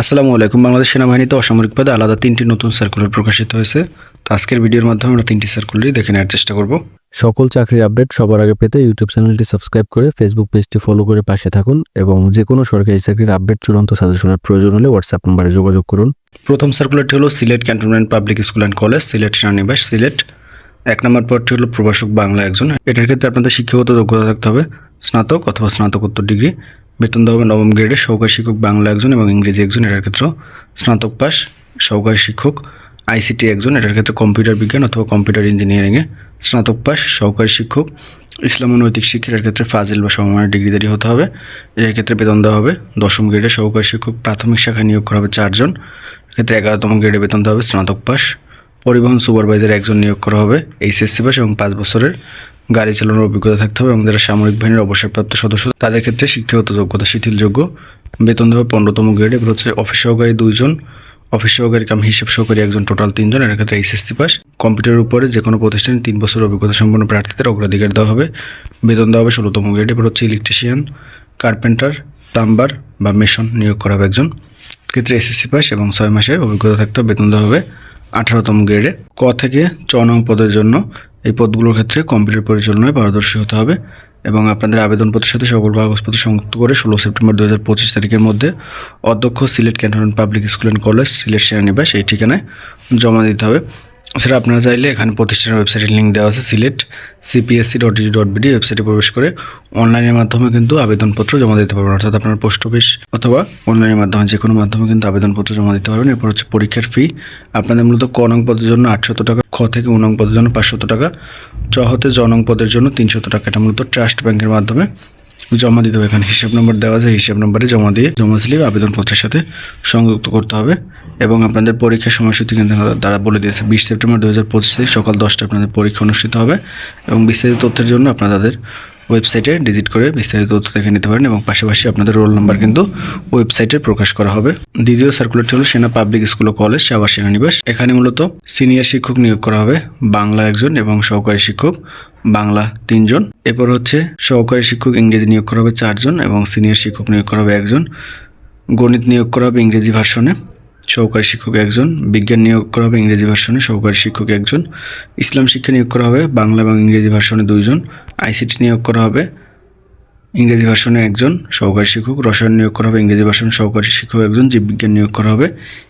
আসসালামু আলাইকুম। বাংলাদেশ সেনাবাহিনীতে অসামরিক পদে আলাদা তিনটি নতুন সার্কুলার প্রকাশিত হয়েছে। তো আজকের ভিডিওর মাধ্যমে আমরা তিনটি সার্কুলারই দেখে নেওয়ার চেষ্টা করব। সকল চাকরির আপডেট সবার আগে পেতে ইউটিউব চ্যানেলটি সাবস্ক্রাইব করে ফেসবুক পেজটি ফলো করে পাশে থাকুন এবং যে কোনো সরকারি চাকরির আপডেট চূড়ান্ত সাজেশনের প্রয়োজন হলে হোয়াটসঅ্যাপ নম্বরে যোগাযোগ করুন। প্রথম সার্কুলারটি হলো Sylhet cantonment public school and college Sylhet সেনানিবাস Sylhet. এক নম্বর পদটি হলো প্রভাষক বাংলা একজন। এটার ক্ষেত্রে আপনাদের শিক্ষাগত যোগ্যতা থাকতে হবে। স্নাতক অথবা স্নাতকোত্তর ডিগ্রি। বেতন দেওয়া হবে নবম গ্রেডে সহকারী শিক্ষক, বাংলা একজন এবং ইংরেজি একজন, এটার ক্ষেত্রেও স্নাতক পাস, সহকারী শিক্ষক আইসিটি একজন, এটার ক্ষেত্রে কম্পিউটার বিজ্ঞান অথবা কম্পিউটার ইঞ্জিনিয়ারিংয়ে স্নাতক পাস, সহকারী শিক্ষক, ইসলাম ও নৈতিক শিক্ষার ক্ষেত্রে ফাজিল বা সমমানের ডিগ্রিধারী হতে হবে। এটার ক্ষেত্রে বেতন দেওয়া হবে, দশম গ্রেডে সহকারী শিক্ষক, প্রাথমিক শাখায় নিয়োগ করা হবে চারজন। এক্ষেত্রে এগারোতম গ্রেডে বেতন দেওয়া হবে, স্নাতক পাস। পরিবহন সুপারভাইজার একজন নিয়োগ করা হবে এইচএসসি পাস এবং পাঁচ বছরের গাড়ি চালানোর অভিজ্ঞতা থাকতে হবে এবং যারা সামরিক বাহিনীর অবসরপ্রাপ্ত সদস্য, তাদের ক্ষেত্রে শিক্ষাগত যোগ্যতা, শিথিলযোগ্য, বেতন দেওয়া পনেরোতম গ্রেড। এবার হচ্ছে অফিস সহকারী দুইজন, অফিস সহকারী কাম, হিসেব সহকারী একজন টোটাল তিনজন। এর ক্ষেত্রে এইচএসসি পাস। কম্পিউটারের উপরে যে কোনো প্রতিষ্ঠানে তিন বছর অভিজ্ঞতা সম্পন্ন প্রার্থীদের অগ্রাধিকার দেওয়া হবে। বেতন দেওয়া হবে ষোলোতম গ্রেড। এবার হচ্ছে ইলেকট্রিশিয়ান কার্পেন্টার প্লাম্বার বা মেশন নিয়োগ করা হবে একজন। ক্ষেত্রে এসএসসি পাস এবং ছয় মাসের অভিজ্ঞতা থাকতে বেতন দেওয়া হবে আঠারোতম গ্রেডে ক থেকে চ নং পদের জন্য এই পদগুলোর ক্ষেত্রে কম্পিউটার পরিচালনায় পারদর্শী হতে হবে এবং আপনাদের আবেদনপত্রের সাথে সকল কাগজপত্র সংযুক্ত করে ষোলো সেপ্টেম্বর দু হাজার পঁচিশ তারিখের মধ্যে অধ্যক্ষ Sylhet cantonment public school and college, Sylhet সেনানিবাস এই ঠিকানায় জমা দিতে হবে। সেটা আপনারা চাইলে এখানে প্রতিষ্ঠানের ওয়েবসাইটের লিঙ্ক দেওয়া আছে Sylhet CPSC dot ED dot BD ওয়েবসাইটে প্রবেশ করে অনলাইনের মাধ্যমে কিন্তু আবেদনপত্র জমা দিতে পারবেন। অর্থাৎ আপনার পোস্ট অফিস অথবা অনলাইনের মাধ্যমে যে কোনো মাধ্যমে কিন্তু আবেদনপত্র জমা দিতে পারবেন। এরপর হচ্ছে পরীক্ষার ফি আপনাদের মূলত ক নং পদের জন্য আটশত টাকা, খ থেকে উনং পদের জন্য পাঁচশত টাকা, চ হতে জ নং পদের জন্য তিনশত টাকা। এটা মূলত ট্রাস্ট ব্যাংকের মাধ্যমে জমা দিতে হবে। এখানে হিসাব নম্বর দেওয়া যায় হিসাব নম্বরে জমা দিয়ে জমা স্লিপ আবেদনপত্রের সাথে সংযুক্ত করতে হবে এবং আপনাদের পরীক্ষার সময়সূচি কিন্তু তারা বলে দিয়েছে। বিশ সেপ্টেম্বর দু হাজার পঁচিশ সকাল দশটা আপনাদের পরীক্ষা অনুষ্ঠিত হবে এবং বিস্তারিত তথ্যের জন্য আপনারা তাদের ওয়েবসাইটে ভিজিট করে বিস্তারিত তথ্য দেখে নিতে পারেন এবং পাশাপাশি আপনাদের রোল নাম্বার কিন্তু ওয়েবসাইটে প্রকাশ করা হবে। দ্বিতীয় সার্কুলারটি হলো সেনা পাবলিক স্কুল ও কলেজ সাবার সেনানিবাস। এখানে মূলত সিনিয়র শিক্ষক নিয়োগ করা হবে, বাংলা একজন এবং সহকারী শিক্ষক, বাংলা তিনজন। এরপর হচ্ছে সহকারী শিক্ষক ইংরেজি নিয়োগ করা হবে চারজন এবং সিনিয়র শিক্ষক নিয়োগ করা হবে একজন। গণিত নিয়োগ করা হবে ইংরেজি ভার্সনে, সহকারী শিক্ষক একজন। বিজ্ঞান নিয়োগ করা হবে ইংরেজি ভার্সনে, সহকারী শিক্ষক একজন। ইসলাম শিক্ষা নিয়োগ করা হবে, বাংলা এবং ইংরেজি ভার্সনে দুইজন। আইসিটি নিয়োগ করা হবে। ইংরেজি ভার্সনে একজন সহকারী শিক্ষক, রসায়ন নিয়োগ করা হবে, ইংরেজি ভার্সনে সহকারী শিক্ষক একজন, জীববিজ্ঞান নিয়োগ করা হবে,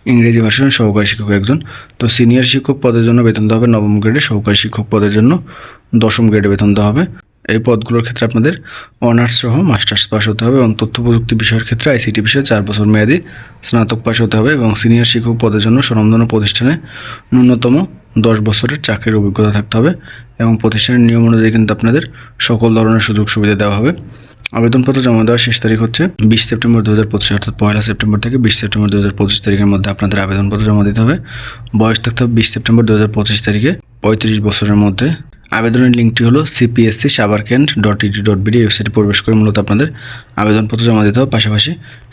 ইংরেজি ভার্সনে সহকারী শিক্ষক একজন। তো সিনিয়র শিক্ষক পদের জন্য বেতন দেওয়া হবে, নবম গ্রেডে সহকারী শিক্ষক পদের জন্য দশম গ্রেডে বেতন দেওয়া হবে। এই পদগুলোর ক্ষেত্রে আপনাদের অনার্স সহ মাস্টার্স পাস হতে হবে এবং তথ্য প্রযুক্তি বিষয়ের ক্ষেত্রে আইসিটি বিষয়ে চার বছর মেয়াদি স্নাতক পাস হতে হবে এবং সিনিয়র শিক্ষক পদের জন্য স্বনামধন্য প্রতিষ্ঠানে ন্যূনতম দশ বছরের চাকরির অভিজ্ঞতা থাকতে হবে এবং প্রতিষ্ঠানের নিয়ম অনুযায়ী কিন্তু আপনাদের সকল ধরনের সুযোগ সুবিধা দেওয়া হবে। আবেদনপত্র জমা দেওয়ার শেষ তারিখ হচ্ছে বিশ সেপ্টেম্বর দু হাজার পঁচিশ, অর্থাৎ পয়লা সেপ্টেম্বর থেকে বিশ সেপ্টেম্বর দু হাজার পঁচিশ তারিখের মধ্যে আপনাদের আবেদনপত্র জমা দিতে হবে। বয়স থাকতে হবে বিশ সেপ্টেম্বর দু হাজার পঁচিশ তারিখে পঁয়ত্রিশ বছরের মধ্যে। আবেদনের লিঙ্কটি হলো সিপিএসসি সাবারক্যান্ট ডট ইডি ডট বিডি ওয়েবসাইটে প্রবেশ করে মূলত আপনাদের আবেদনপত্র জমা দিতে হবে। পাশাপাশি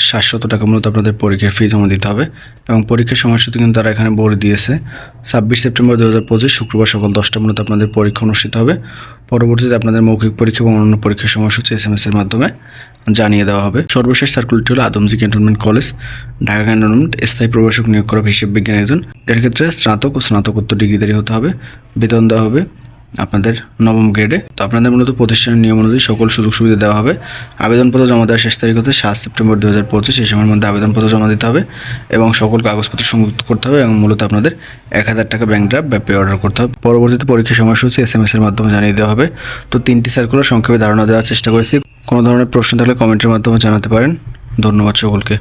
সাতশত টাকা মূলত আপনাদের পরীক্ষার ফি জমা দিতে হবে এবং পরীক্ষার সময়সূচি কিন্তু তারা এখানে বলে দিয়েছে। ছাব্বিশ সেপ্টেম্বর দু হাজার পঁচিশ শুক্রবার সকাল দশটা মূলত আপনাদের পরীক্ষা অনুষ্ঠিত হবে। পরবর্তীতে আপনাদের মৌখিক পরীক্ষা এবং অন্যান্য পরীক্ষার সময়সূচি এস এম এস এর মাধ্যমে জানিয়ে দেওয়া হবে। সর্বশেষ সার্কুলটি হলো Adamjee cantonment college Dhaka cantonment স্থায়ী প্রভাষক নিয়োগ করা হিসেব বিজ্ঞান একজন। এর ক্ষেত্রে স্নাতক ও স্নাতকোত্তর ডিগ্রিধারী হতে হবে, বেতন দেওয়া হবে। আপনাদের নবম গ্রেডে তো আপনাদের মূলত প্রতিষ্ঠানের নিয়ম অনুযায়ী সকল সুযোগ সুবিধা দেওয়া হবে। আবেদনপত্র জমা দেওয়ার শেষ তারিখ হচ্ছে সাত সেপ্টেম্বর দু হাজার পঁচিশ। এই সময়ের মধ্যে আবেদনপত্র জমা দিতে হবে এবং সকল কাগজপত্র সংযুক্ত করতে হবে এবং মূলত আপনাদের এক হাজার টাকা ব্যাংক ড্রাফট বা পে অর্ডার করতে হবে। পরবর্তীতে পরীক্ষার সময়সূচি এস এম এস এর মাধ্যমে জানিয়ে দেওয়া হবে। তো তিনটি সার্কুলার সংক্ষেপে ধারণা দেওয়ার চেষ্টা করেছি। কোনো ধরনের প্রশ্ন থাকলে কমেন্টের মাধ্যমে জানাতে পারেন। ধন্যবাদ সকলকে।